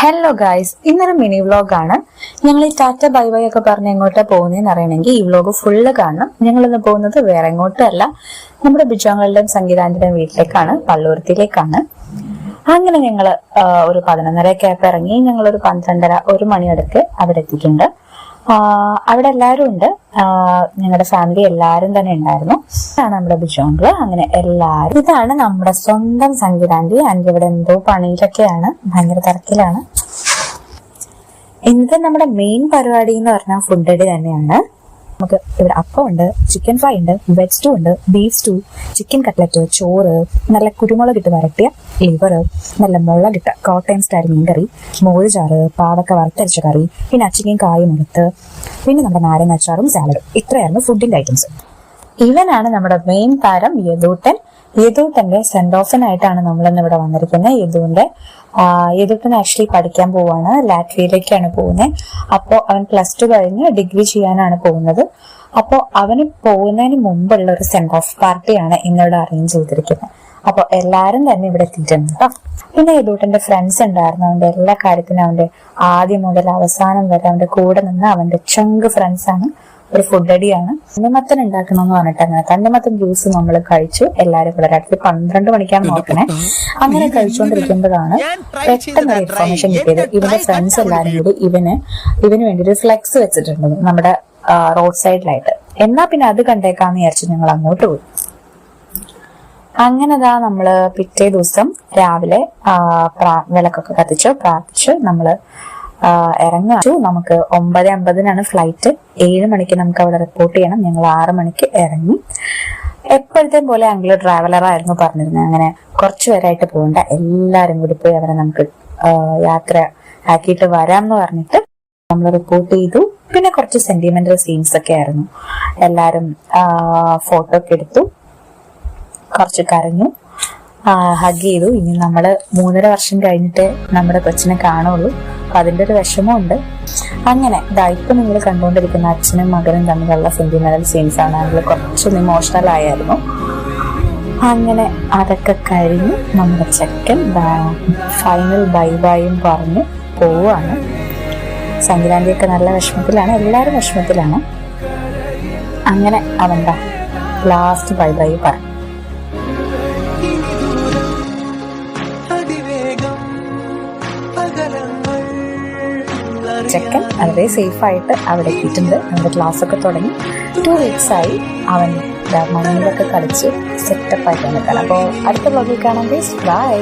Hello guys ഇന്നൊരു mini വ്ലോഗാണ് ഞങ്ങൾ ഈ ടാറ്റ ബൈ ബൈ ഒക്കെ പറഞ്ഞ് എങ്ങോട്ടാ പോകുന്നതെന്ന് അറിയണമെങ്കിൽ ഈ വ്ലോഗ് ഫുള്ള് കാണണം. ഞങ്ങൾ ഇന്ന് പോകുന്നത് വേറെ എങ്ങോട്ടല്ല. നമ്മുടെ ബിജോങ്ങളുടെയും സംഗീതാന്റെയും വീട്ടിലേക്കാണ് പള്ളുരുത്തിയിലേക്കാണ് അങ്ങനെ ഞങ്ങൾ ഒരു പതിനൊന്നരയൊക്കെ ആയപ്പോൾ ഇറങ്ങി ഞങ്ങൾ ഒരു പന്ത്രണ്ടര ഒരു മണിയടുക്ക് അവിടെ എത്തിയിട്ടുണ്ട്. അവിടെ എല്ലാവരും ഉണ്ട്. ഞങ്ങളുടെ ഫാമിലി എല്ലാവരും തന്നെ ഉണ്ടായിരുന്നു. ഇതാണ് നമ്മുടെ ബിജോങ്കിൾ. അങ്ങനെ എല്ലാവരും ഇതാണ് നമ്മുടെ സ്വന്തം സംഗീതാന്റി ആന്റി. ഇവിടെ എന്തോ പണിയിലൊക്കെയാണ്. ഭയങ്കര തിരക്കിലാണ്. ഇന്നത്തെ നമ്മുടെ മെയിൻ പരിപാടി എന്ന് പറഞ്ഞാൽ ഫുഡ് അടി തന്നെയാണ്. നമുക്ക് ഇവിടെ അപ്പം ഉണ്ട് ചിക്കൻ ഫ്രൈ ഉണ്ട് വെജ് സ്റ്റൂ ഉണ്ട് ബീഫ് സ്റ്റൂ ചിക്കൻ കട്ട്ലറ്റ് ചോറ് നല്ല കുരുമുളക് ഇട്ട് വരട്ടിയ ലിവർ നല്ല മുളകിട്ട കോട്ടയം സ്റ്റൈൽ മീൻകറി മോര് ചാറ് പാവക്ക വറുത്തരച്ച കറി പിന്നെ അച്ചിങ്ങയും കായും എടുത്ത് പിന്നെ നമ്മുടെ നാരങ്ങ അച്ചാറും സാലഡും ഇത്രയായിരുന്നു ഫുഡിന്റെ ഐറ്റംസ് ഇവനാണ് നമ്മുടെ മെയിൻ താരം യദൂട്ടൻ. യദൂട്ടന്റെ സെന്റ് ഓഫിനായിട്ടാണ് നമ്മളിന്ന് ഇവിടെ വന്നിരിക്കുന്നത്. യദുവിന്റെ യദൂട്ടൻ ആക്ച്വലി പഠിക്കാൻ പോവാണ്. ലാറ്റ്വിയിലേക്കാണ് പോകുന്നത് അപ്പോൾ അവൻ പ്ലസ് ടു കഴിഞ്ഞ് ഡിഗ്രി ചെയ്യാനാണ് പോകുന്നത്. അപ്പോൾ അവന് പോകുന്നതിന് മുമ്പുള്ള ഒരു സെൻഡ് ഓഫ് പാർട്ടിയാണ് ഇന്നിവിടെ അറേഞ്ച് ചെയ്തിരിക്കുന്നത് അപ്പോൾ എല്ലാരും തന്നെ ഇവിടെ എത്തിയിട്ടുണ്ട് കേട്ടോ പിന്നെ യദൂട്ടന്റെ ഫ്രണ്ട്സ് ഉണ്ടായിരുന്നു. അവന്റെ എല്ലാ കാര്യത്തിനും അവന്റെ ആദ്യം മുതൽ അവസാനം വരെ അവന്റെ കൂടെ നിന്ന് അവന്റെ ചങ്ക് ഫ്രണ്ട്സ് ആണ് ഒരു ഫുഡ് അടിയാണ് തണ്ണിമത്തൻ ഉണ്ടാക്കണമെന്ന് പറഞ്ഞിട്ട് അങ്ങനെ തണ്ണിമത്തൻ ജ്യൂസ് നമ്മൾ കഴിച്ചു. എല്ലാരും കൂടെ രാത്രി പന്ത്രണ്ട് മണിക്കാണ് നോക്കണേ. അങ്ങനെ കഴിച്ചുകൊണ്ടിരിക്കുമ്പോഴാണ് പെട്ടെന്ന് ഒരു ഇൻഫർമേഷൻ കിട്ടിയത്. ഇവന്റെ ഫ്രണ്ട്സ് എല്ലാരും കൂടി ഇവന് ഇവന് വേണ്ടി ഒരു ഫ്ലെക്സ് വെച്ചിട്ടുണ്ട് നമ്മുടെ റോഡ് സൈഡിലായിട്ട് എന്നാ പിന്നെ അത് കണ്ടേക്കാന്ന് വിചാരിച്ചു ഞങ്ങൾ അങ്ങോട്ട് പോയി. അങ്ങനെതാ നമ്മൾ പിറ്റേ ദിവസം രാവിലെ വിളക്കൊക്കെ കത്തിച്ചു പ്രാർത്ഥിച്ചു നമ്മൾ ഇറങ്ങാച്ചു നമുക്ക് ഒമ്പത് അമ്പതിനാണ് ഫ്ലൈറ്റ് ഏഴ് മണിക്ക് നമുക്ക് അവിടെ റിപ്പോർട്ട് ചെയ്യണം. ഞങ്ങൾ ആറ് മണിക്ക് ഇറങ്ങി. എപ്പോഴത്തെ പോലെ ആംഗ്ലോ ട്രാവലർ ആയിരുന്നു പറഞ്ഞിരുന്നത്. അങ്ങനെ കുറച്ചു പേരായിട്ട് പോകണ്ട. എല്ലാരും കൂടി പോയി അവരെ നമുക്ക് യാത്ര ആക്കിയിട്ട് വരാമെന്ന് പറഞ്ഞിട്ട് നമ്മൾ റിപ്പോർട്ട് ചെയ്തു. പിന്നെ കുറച്ച് സെന്റിമെന്റൽ സീൻസ് ഒക്കെ ആയിരുന്നു. എല്ലാരും ഫോട്ടോ ഒക്കെ എടുത്തു. കുറച്ച് കരഞ്ഞു. ഹഗ് ചെയ്തു. ഇനി നമ്മൾ മൂന്നര വർഷം കഴിഞ്ഞിട്ട് നമ്മുടെ കൊച്ചിനെ കാണുള്ളൂ. അപ്പൊ അതിന്റെ ഒരു വിഷമമുണ്ട്. അങ്ങനെ ഇതാ നിങ്ങൾ കണ്ടുകൊണ്ടിരിക്കുന്ന അച്ഛനും മകനും തമ്മിലുള്ള സെന്റിമെന്റൽ സീൻസ് ആണ്. അതിൽ കുറച്ചൊന്ന് ഇമോഷണൽ ആയിരുന്നു അങ്ങനെ അതൊക്കെ കഴിഞ്ഞ് നമ്മുടെ ചെക്കൻ ഫൈനൽ ബൈ ബൈയും പറഞ്ഞ് പോവാണ് സംക്രാന്തിയൊക്കെ നല്ല വിഷമത്തിലാണ് എല്ലാവരും വിഷമത്തിലാണ്. അങ്ങനെ അവന്റെ ലാസ്റ്റ് ബൈ ബൈ പറഞ്ഞു. ചെക്കൻ വളരെ സേഫായിട്ട് അവിടെ എത്തിയിട്ടുണ്ട്. നമ്മുടെ ക്ലാസ് ഒക്കെ തുടങ്ങി. ടു വീക്സ് ആയി അവൻ മണ്ണിലൊക്കെ കളിച്ച് സെറ്റപ്പ് ആയിട്ട് നിൽക്കണം അപ്പോൾ അടുത്ത ബ്ലോഗിൽ കാണാം ബൈ